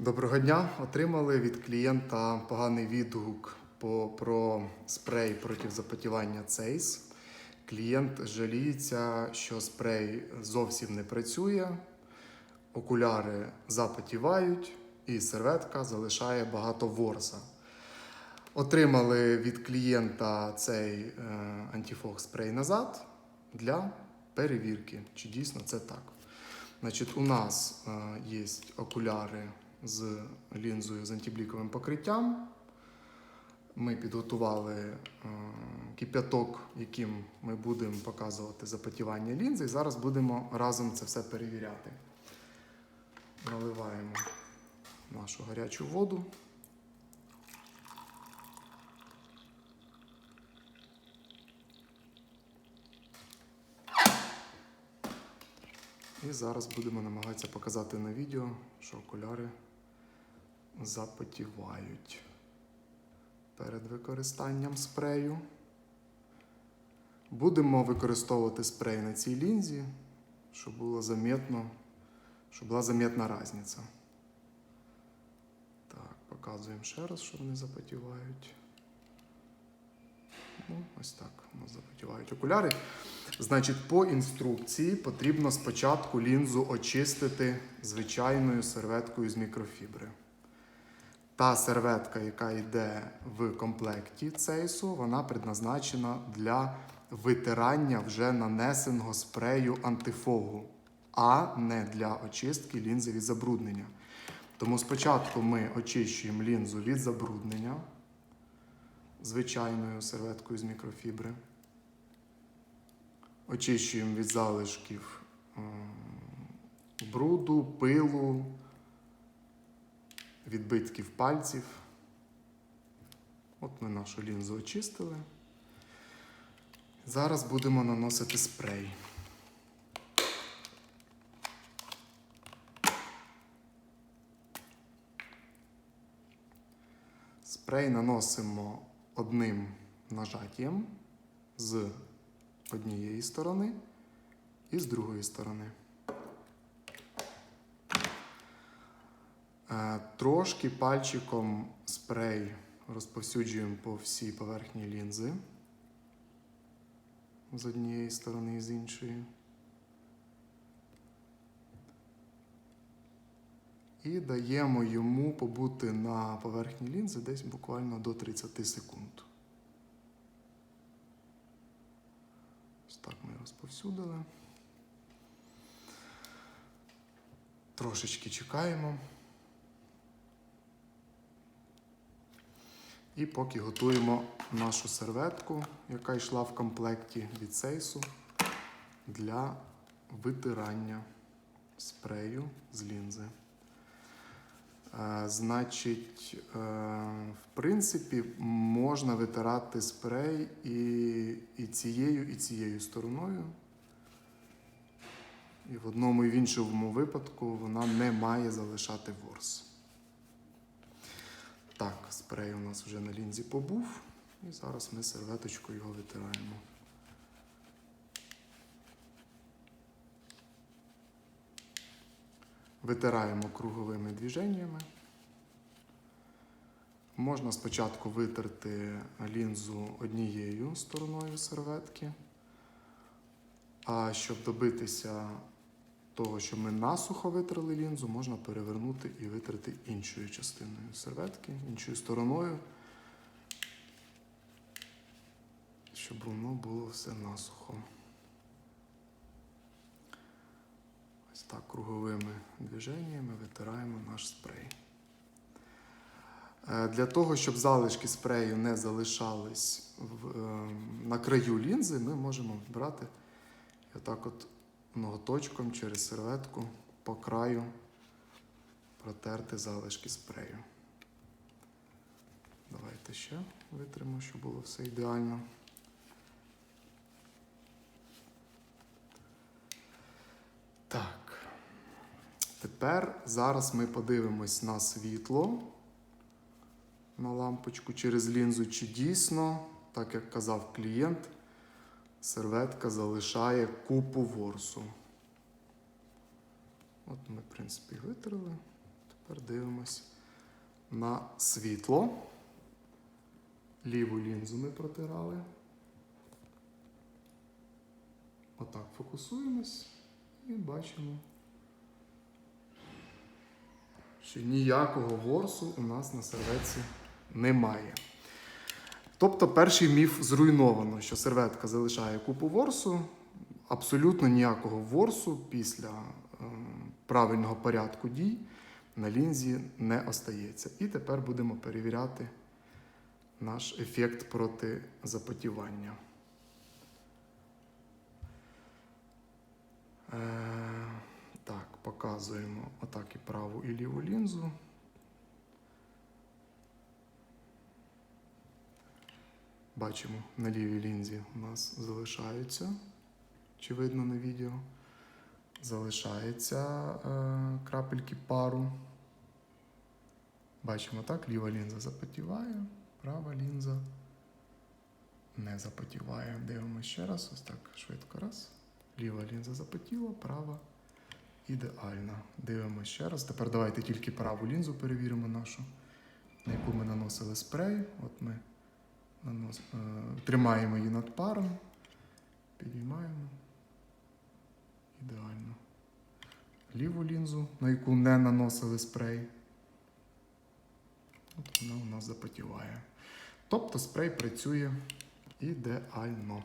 Доброго дня. Отримали від клієнта поганий відгук по, про спрей проти запотівання Цейс. Клієнт жаліється, що спрей зовсім не працює, окуляри запотівають і серветка залишає багато ворса. Отримали від клієнта цей е, антифог спрей назад для перевірки, чи дійсно це так. Значить, у нас е, є окуляри з лінзою з антибліковим покриттям. Ми підготували е, кип'яток, яким ми будемо показувати запотівання лінзи. І зараз будемо разом це все перевіряти. Наливаємо нашу гарячу воду. І зараз будемо намагатися показати на відео, що окуляри запотівають перед використанням спрею. Будемо використовувати спрей на цій лінзі, щоб було замітно, щоб була замітна різниця. Так, показуємо ще раз, що вони запотівають. Ну, ось так у нас запотівають окуляри. Значить, по інструкції потрібно спочатку лінзу очистити звичайною серветкою з мікрофібри. Та серветка, яка йде в комплекті цейсу, вона предназначена для витирання вже нанесеного спрею антифогу, а не для очистки лінзи від забруднення. Тому спочатку ми очищуємо лінзу від забруднення звичайною серветкою з мікрофібри. Очищуємо від залишків бруду, пилу, відбитків пальців. От ми нашу лінзу очистили. Зараз будемо наносити спрей. Спрей наносимо одним нажаттям з однієї сторони і з другої сторони. Трошки пальчиком спрей розповсюджуємо по всій поверхні лінзи з однієї сторони і з іншої. І даємо йому побути на поверхні лінзи десь буквально до 30 секунд. Ось так ми розповсюдили. Трошечки чекаємо. І поки готуємо нашу серветку, яка йшла в комплекті від сейсу для витирання спрею з лінзи. Е, Значить, е, в принципі, можна витирати спрей і, і цією, і цією стороною. І в одному і в іншому випадку вона не має залишати ворс. Так, спрей у нас вже на лінзі побув. І зараз ми серветочкою його витираємо. Витираємо круговими движеннями. Можна спочатку витерти лінзу однією стороною серветки. А щоб добитися того, що ми насухо витерли лінзу, можна перевернути і витерти іншою частиною серветки, іншою стороною, щоб воно було все насухо. Ось так круговими движеннями витираємо наш спрей. Е, Для того, щоб залишки спрею не залишались в, е, на краю лінзи, ми можемо брати отак от ноготочком через серветку по краю протерти залишки спрею. Давайте ще витримо, щоб було все ідеально. Так. Тепер зараз ми подивимось на світло, на лампочку через лінзу, чи дійсно, так як казав клієнт, серветка залишає купу ворсу. От ми, в принципі, витерли. Тепер дивимось на світло. Ліву лінзу ми протирали. Отак фокусуємось і бачимо, що ніякого ворсу у нас на серветці немає. Тобто перший міф зруйновано, що серветка залишає купу ворсу. Абсолютно ніякого ворсу після е, правильного порядку дій на лінзі не остається. І тепер будемо перевіряти наш ефект проти запотівання. Е, так, показуємо отак і праву і ліву лінзу. Бачимо, на лівій лінзі у нас залишаються, чи видно на відео, залишаються е, крапельки пару. Бачимо так, ліва лінза запотіває, права лінза не запотіває. Дивимося ще раз, ось так швидко раз. Ліва лінза запотіла, права ідеальна. Дивимося ще раз. Тепер давайте тільки праву лінзу перевіримо нашу, на яку ми наносили спрей. От ми тримаємо її над паром, підіймаємо. Ідеально. Ліву лінзу, на яку не наносили спрей. От вона у нас запотіває. Тобто спрей працює ідеально.